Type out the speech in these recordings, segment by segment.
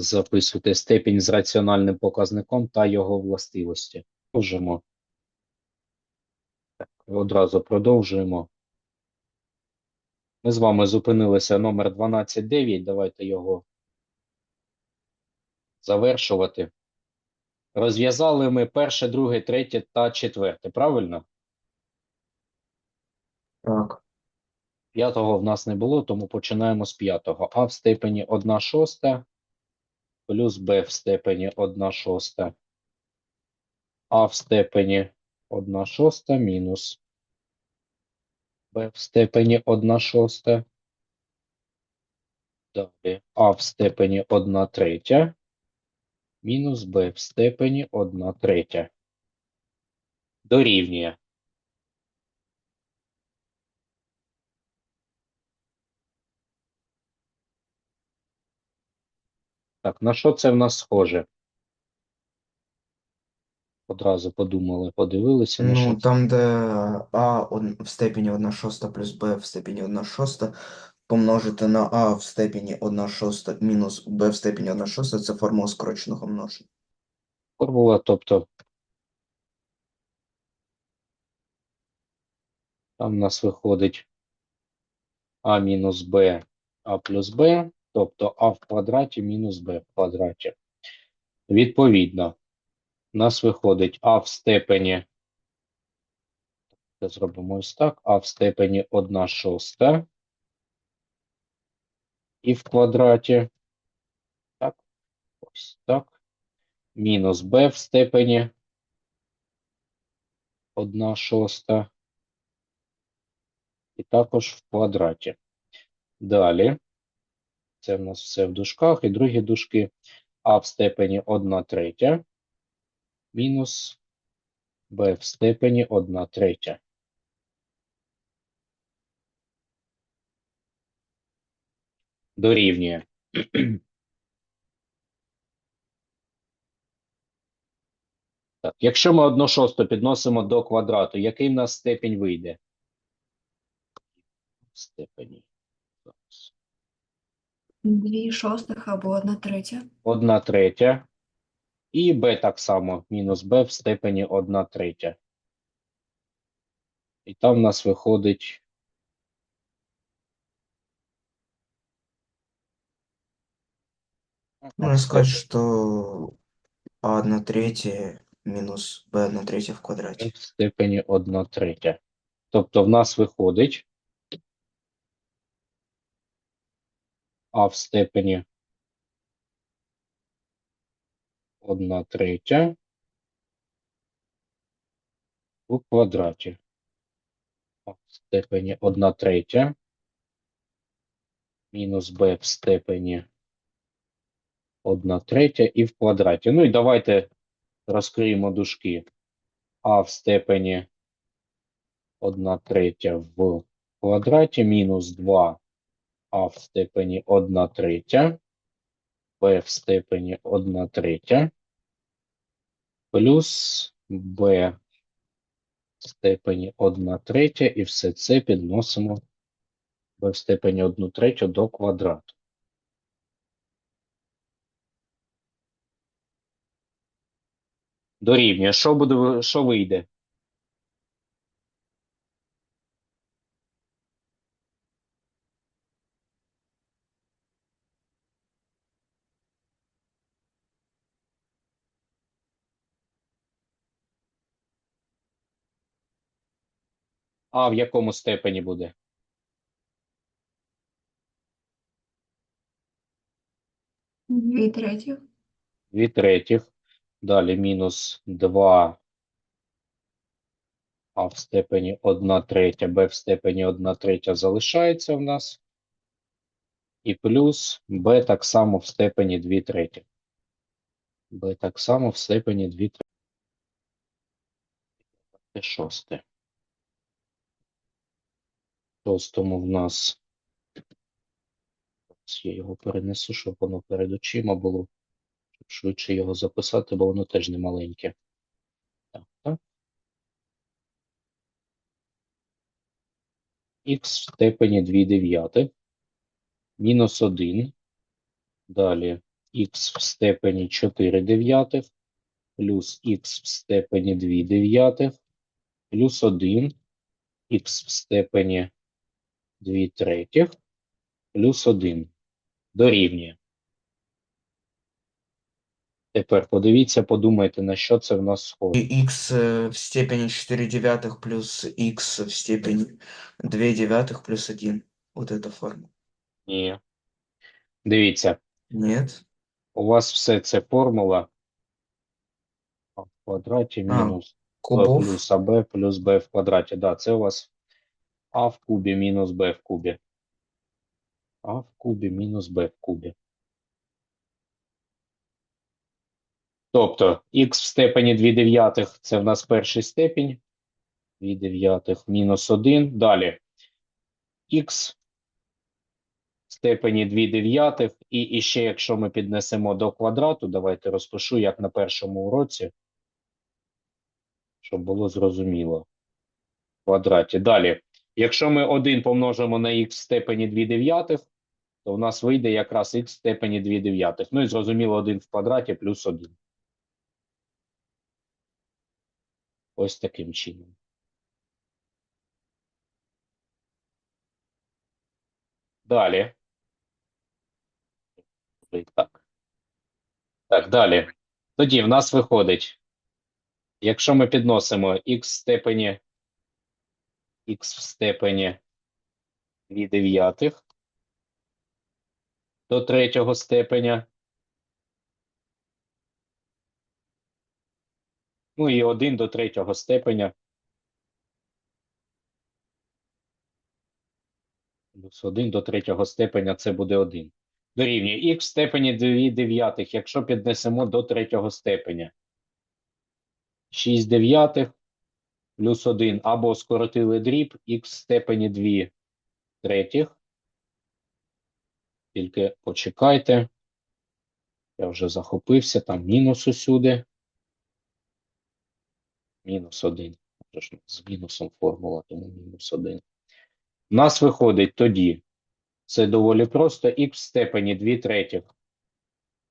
записуйте степінь з раціональним показником та його властивості. Можемо. Так, одразу продовжуємо. Ми з вами зупинилися номер 12.9. Давайте його завершувати. Розв'язали ми перше, друге, третє та четверте, правильно? Так. П'ятого в нас не було, тому починаємо з п'ятого. А в степені 1 шоста плюс Б в степені 1 шоста. А в степені 1 шоста мінус Б в степені 1 шоста. Далі А в степені 1 третя мінус Б в степені 1 третя. Дорівнює. Так, на що це в нас схоже? Одразу подумали, подивилися, на що Ну, це. там, де А од- в степені 1 шоста плюс Б в степені 1 шоста помножити на А в степені 1 шоста мінус Б в степені 1 шоста, це формула скороченого множення. формула, тобто там у нас виходить а мінус b, а плюс b, тобто а в квадраті мінус b в квадраті. Відповідно, у нас виходить а в степені, це зробимо ось так, а в степені 1 шоста. І в квадраті, так, ось так, мінус b в степені. 1 шоста. І також в квадраті. Далі, це в нас все в дужках, і другі дужки а в степені 1 третя мінус b в степені 1 третя. Дорівнює. Так, якщо ми 1 шосту підносимо до квадрату, який в нас степень вийде? Степені. Дві шостих або одна третя. 1 третя. І b так само, мінус b в степені 1 третя. І там в нас виходить Можно сказать, что А 1 третья минус Б 1 третья в квадрате. в степені 1 третя. Тобто в нас виходить а в степені 1 третя у квадраті. А в степені 1 третя мінус b в степені 1 третя і в квадраті. Ну і давайте розкриємо дужки. а в степені 1 третя в квадраті мінус 2 а в степені 1 третя, b в степені 1 третя, плюс b в степені 1 третя, і все це підносимо b в степені 1 третю до квадрату. Дорівнює. Що що вийде? А в якому степені буде? Дві третіх. 2 третіх. Далі мінус 2 а в степені 1 третя, b в степені 1 третя залишається в нас. І плюс b так само в степені 2 треті. b так само в степені 2 треті. Шосте. Шостому в нас. Я його перенесу, щоб воно перед очима було. Щоб швидше його записати, бо воно теж не маленьке. Так, так. х в степені 2 дев'ятих. Мінус 1. Далі х в степені 4 дев'ятих плюс х в степені 2 дев'ятих плюс 1 х в степені 2 третіх плюс 1 дорівнює. Тепер подивіться, подумайте, на що це в нас схоже. И x э, в степени 4 девятых плюс x в степени 2 девятых плюс 1. Вот эта форма. Ні. Дивіться, Нет? у вас все це формула а в квадраті А, мінус а Кубов. плюс АБ плюс Б в квадраті. Да, це у вас а в кубі мінус Б в кубі. А в кубі мінус Б в кубі. Тобто х в степені 2 дев'ятих це в нас перший степінь. 2 дев'ятих мінус 1. Далі х в степені 2 дев'ятих. І, і ще якщо ми піднесемо до квадрату, давайте розпишу, як на першому уроці, щоб було зрозуміло. В квадраті. Далі, якщо ми 1 помножимо на х в степені 2 дев'ятих, то в нас вийде якраз х в степені 2 дев'ятих. Ну і зрозуміло, 1 в квадраті плюс 1. Ось таким чином. Далі. Так. Так, далі. Тоді в нас виходить, якщо ми підносимо х в степені х в степені 2 дев'ятих до третього степеня, ну і 1 до третього степеня, плюс 1 до третього степеня це буде 1. Дорівнює х в степені 2 дев'ятих, якщо піднесемо до третього степеня. 6 дев'ятих плюс 1 або скоротили дріб х в степені 2 третіх. Тільки почекайте. Я вже захопився, там мінус усюди. Мінус 1. Це З мінусом формула, тому мінус 1. У нас виходить тоді. Це доволі просто. х в степені 2 третіх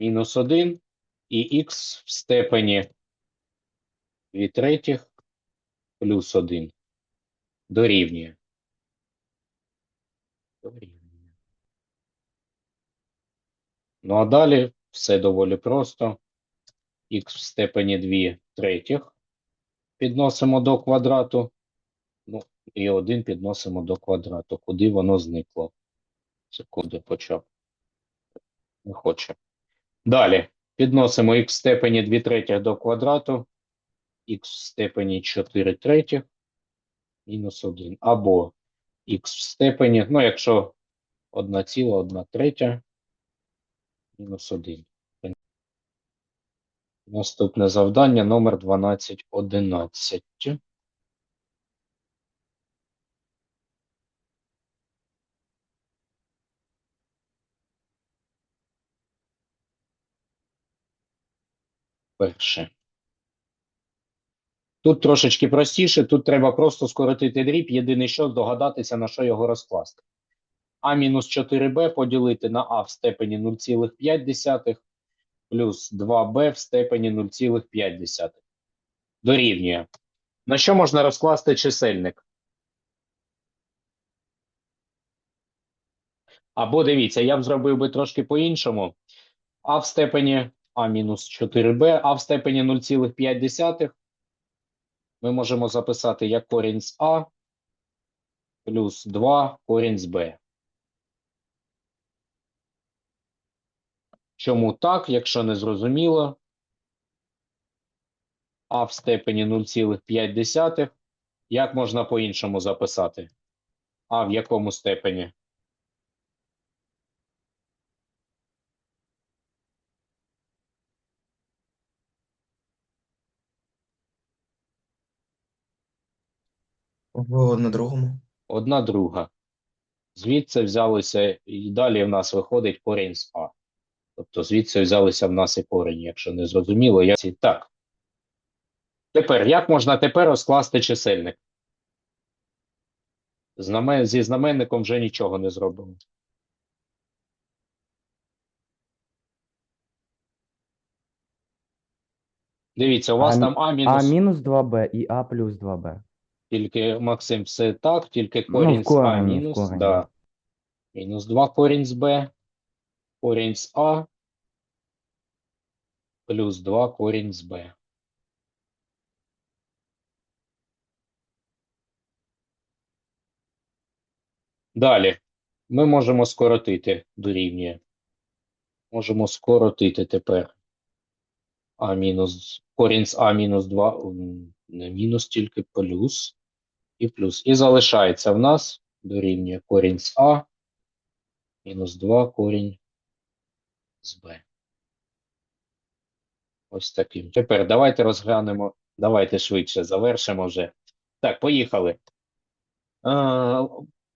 мінус 1 і х в степені 2 третіх плюс 1 дорівнює. Дорівнює. Ну а далі все доволі просто. х в степені 2 третіх підносимо до квадрату. Ну, і 1 підносимо до квадрату. Куди воно зникло? Секунду почав. Не хоче. Далі. Підносимо х в степені 2 третіх до квадрату. Х в степені 4 третіх мінус 1. Або х в степені, ну, якщо 1 ціла, 1 третя, мінус 1. Наступне завдання номер 1211. Перше. Тут трошечки простіше, тут треба просто скоротити дріб, єдине що здогадатися, на що його розкласти. А мінус 4b поділити на а в степені 0,5 плюс 2b в степені 0,5. Дорівнює. На що можна розкласти чисельник? Або дивіться, я б зробив би трошки по-іншому. А в степені а мінус 4b, а в степені 0,5 ми можемо записати як корінь з а плюс 2 корінь з b. Чому так, якщо не зрозуміло? А в степені 0,5. Як можна по-іншому записати? А в якому степені? В, на другому. Одна друга. Звідси взялися, і далі в нас виходить корінь з А. Тобто звідси взялися в нас і корені, якщо не зрозуміло. Я... Так. Тепер, як можна тепер розкласти чисельник? Знамен... Зі знаменником вже нічого не зробимо. Дивіться, у вас А- там А А мінус, мінус 2b і А плюс 2b. Тільки Максим, все так, тільки Ну, корінь в з А корені, в мінус, корені. да. Мінус 2 корінь з Б, корінь з А, плюс 2 корінь з Б. Далі. Ми можемо скоротити дорівнює. Можемо скоротити тепер. А мінус, корінь з А мінус 2, м, не мінус, тільки плюс і плюс. І залишається в нас дорівнює корінь з А мінус 2 корінь з Б. Ось таким. Тепер давайте розглянемо. Давайте швидше завершимо вже. Так, поїхали. Е,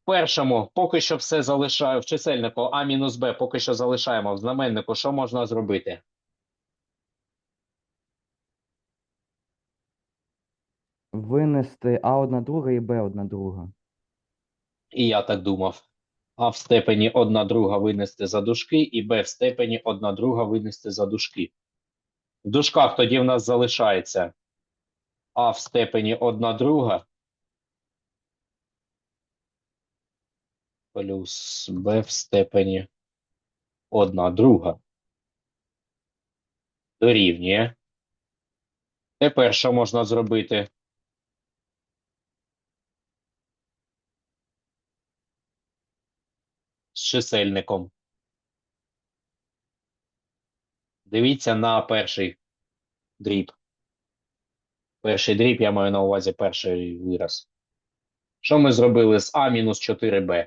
першому поки що все залишаю в чисельнику А мінус Б, поки що залишаємо в знаменнику. Що можна зробити? Винести А одна друга і Б одна друга. І я так думав. А в степені 1 друга винести за дужки, і Б в степені 1 друга винести за дужки. В дужках тоді в нас залишається А в степені 1 друга плюс Б в степені 1 друга. Дорівнює. Тепер що можна зробити? Чисельником. Дивіться на перший дріб. Перший дріб, я маю на увазі перший вираз. Що ми зробили з А мінус 4Б?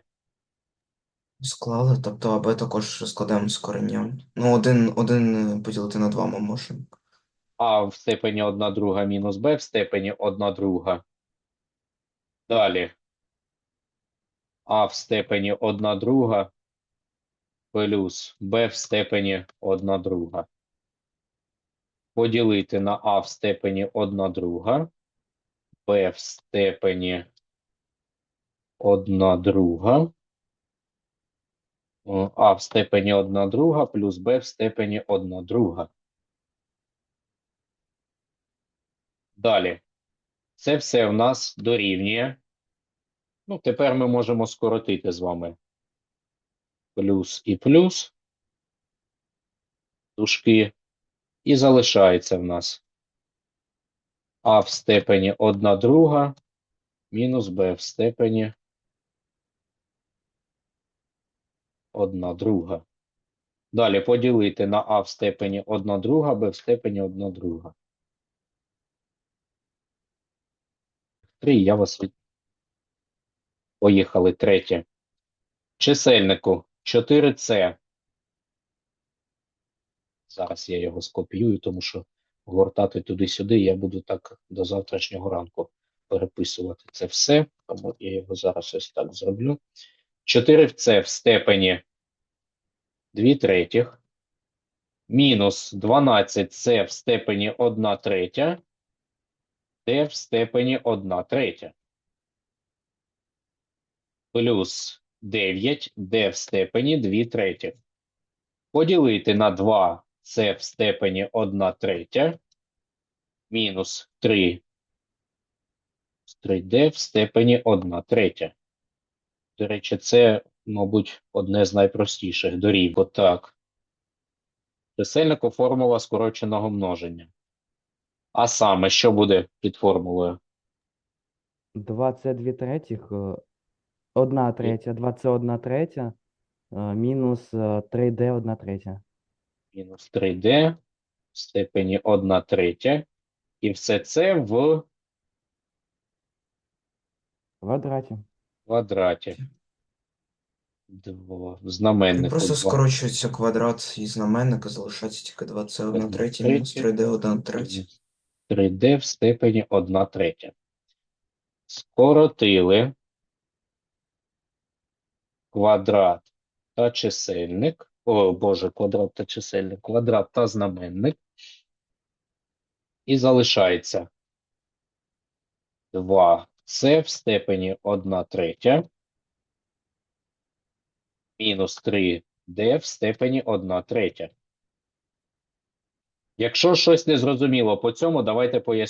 Склали, тобто АБ також складаємо з коренням. Ну, один, один е, поділити на два ми можемо. А в степені 1 друга мінус Б в степені 1 друга. Далі. А в степені 1 друга плюс Б в степені 1 друга. Поділити на А в степені 1 друга. Б в степені 1 друга. А в степені 1 друга плюс Б в степені 1 друга. Далі. Це все в нас дорівнює. Ну, тепер ми можемо скоротити з вами плюс і плюс. Дужки. І залишається в нас А в степені 1 друга мінус Б в степені 1 друга. Далі поділити на А в степені 1 друга, Б в степені 1 друга. 3, я вас. Поїхали. Третє. Чисельнику 4С. Зараз я його скопіюю, тому що гортати туди-сюди я буду так до завтрашнього ранку переписувати це все. Тому я його зараз ось так зроблю. 4 в степені 2 третіх. Мінус 12 С в степені 1 третя. Д в степені 1 третя. Плюс 9 Д в степені 2 третіх. Поділити на 2 С в степені 1 третя. Мінус 3 3D в степені 1 третя. До речі, це, мабуть, одне з найпростіших дорів. Отак. Чисельнику формула скороченого множення. А саме, що буде під формулою? 2С 2 третіх, 1 третя, 2С 1 третя, е, мінус 3D 1 третя. Мінус 3D в степені 1 третя. І все це в В квадраті. квадраті. Дво- В знаменнику просто 2. скорочується квадрат і знаменника, залишається тільки 2 це 1 третя, мінус 3D 1 третя. 3D в степені 1 третя. Скоротили квадрат та чисельник. О, Боже, квадрат та чисельник. Квадрат та знаменник. І залишається 2 С в степені 1 третя. Мінус 3 Д в степені 1 третя. Якщо щось не зрозуміло по цьому, давайте поясню.